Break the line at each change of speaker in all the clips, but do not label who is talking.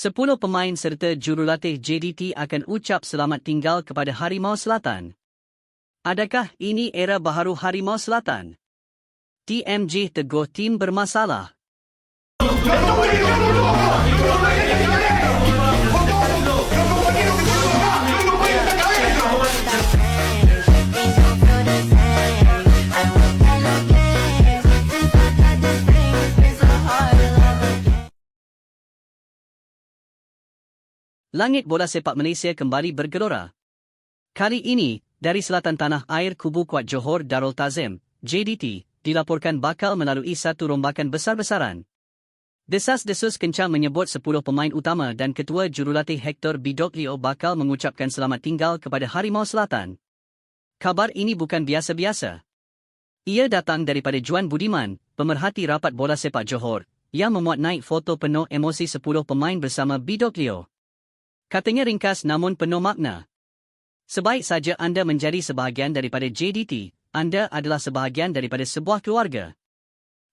Sepuluh pemain serta jurulatih JDT akan ucap selamat tinggal kepada Harimau Selatan. Adakah ini era baharu Harimau Selatan? TMJ teguh tim bermasalah. Langit bola sepak Malaysia kembali bergelora. Kali ini, dari selatan tanah air kubu kuat Johor Darul Tazim, JDT, dilaporkan bakal melalui satu rombakan besar-besaran. Desas-desus kencang menyebut 10 pemain utama dan ketua jurulatih Hector Bidoglio bakal mengucapkan selamat tinggal kepada Harimau Selatan. Kabar ini bukan biasa-biasa. Ia datang daripada Juan Budiman, pemerhati rapat bola sepak Johor, yang memuat naik foto penuh emosi 10 pemain bersama Bidoglio. Katanya ringkas namun penuh makna. Sebaik saja anda menjadi sebahagian daripada JDT, anda adalah sebahagian daripada sebuah keluarga.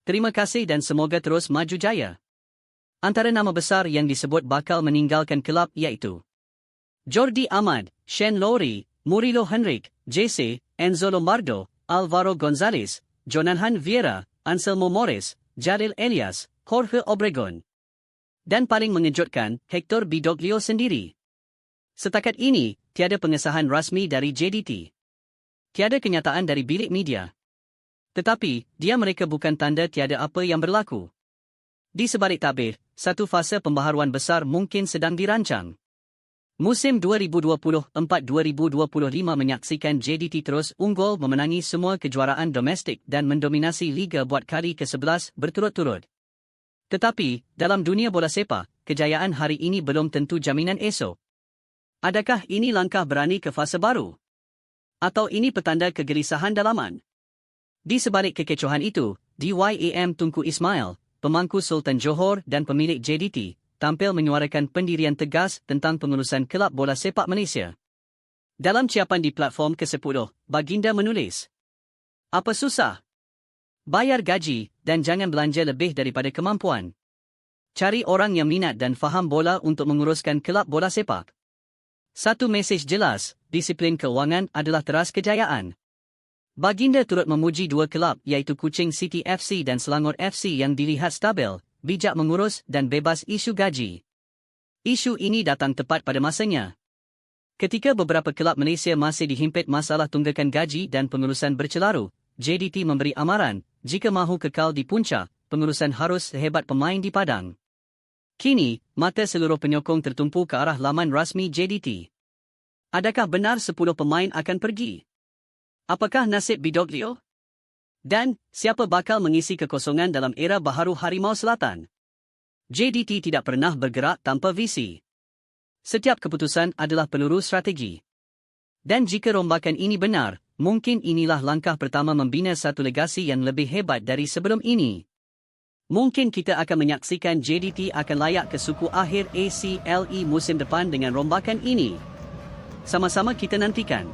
Terima kasih dan semoga terus maju jaya. Antara nama besar yang disebut bakal meninggalkan kelab iaitu Jordi Ahmad, Shen Lowry, Murilo Henrik, JC, Enzo Lombardo, Alvaro Gonzalez, Jonathan Vieira, Anselmo Morris, Jaril Elias, Jorge Obregon. Dan paling mengejutkan, Hector Bidoglio sendiri. Setakat ini, tiada pengesahan rasmi dari JDT. Tiada kenyataan dari bilik media. Tetapi, dia mereka bukan tanda tiada apa yang berlaku. Di sebalik tabir, satu fasa pembaharuan besar mungkin sedang dirancang. Musim 2024-2025 menyaksikan JDT terus unggul memenangi semua kejuaraan domestik dan mendominasi Liga buat kali ke-11 berturut-turut. Tetapi, dalam dunia bola sepak, kejayaan hari ini belum tentu jaminan esok. Adakah ini langkah berani ke fasa baru? Atau ini petanda kegelisahan dalaman? Di sebalik kekecohan itu, DYAM Tunku Ismail, pemangku Sultan Johor dan pemilik JDT, tampil menyuarakan pendirian tegas tentang pengurusan kelab bola sepak Malaysia. Dalam ciapan di platform ke-10, Baginda menulis, Apa susah? Bayar gaji dan jangan belanja lebih daripada kemampuan. Cari orang yang minat dan faham bola untuk menguruskan kelab bola sepak. Satu mesej jelas, disiplin keuangan adalah teras kejayaan. Baginda turut memuji dua kelab iaitu Kuching City FC dan Selangor FC yang dilihat stabil, bijak mengurus dan bebas isu gaji. Isu ini datang tepat pada masanya. Ketika beberapa kelab Malaysia masih dihimpit masalah tunggakan gaji dan pengurusan bercelaru, JDT memberi amaran, jika mahu kekal di puncak, pengurusan harus sehebat pemain di padang. Kini, mata seluruh penyokong tertumpu ke arah laman rasmi JDT. Adakah benar 10 pemain akan pergi? Apakah nasib Bidoglio? Dan, siapa bakal mengisi kekosongan dalam era baharu Harimau Selatan? JDT tidak pernah bergerak tanpa visi. Setiap keputusan adalah peluru strategi. Dan jika rombakan ini benar, mungkin inilah langkah pertama membina satu legasi yang lebih hebat dari sebelum ini. Mungkin kita akan menyaksikan JDT akan layak ke suku akhir ACLE musim depan dengan rombakan ini. Sama-sama kita nantikan.